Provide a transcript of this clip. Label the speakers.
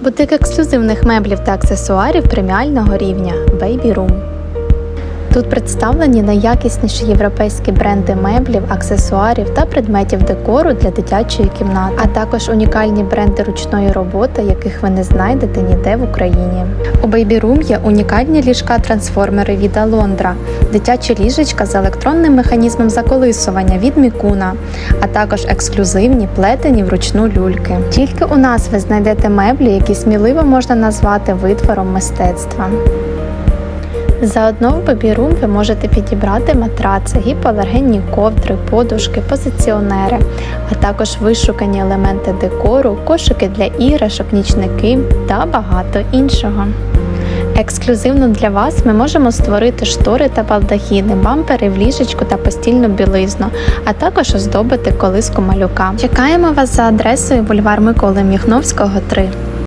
Speaker 1: Бутик ексклюзивних меблів та аксесуарів преміального рівня Baby Room. Тут представлені найякісніші європейські бренди меблів, аксесуарів та предметів декору для дитячої кімнати, а також унікальні бренди ручної роботи, яких ви не знайдете ніде в Україні. У Baby Room є унікальні ліжка-трансформери від Alondra, дитячі ліжечка з електронним механізмом заколисування від Мікуна, а також ексклюзивні плетені вручну люльки. Тільки у нас ви знайдете меблі, які сміливо можна назвати витвором мистецтва. Заодно в Бабірум ви можете підібрати матраци, гіпоалергенні ковдри, подушки, позиціонери, а також вишукані елементи декору, кошики для іграшок, нічники та багато іншого. Ексклюзивно для вас ми можемо створити штори та балдахіни, бампери в ліжечку та постільну білизну, а також оздобити колиску малюка. Чекаємо вас за адресою бульвар Миколи Міхновського, 3.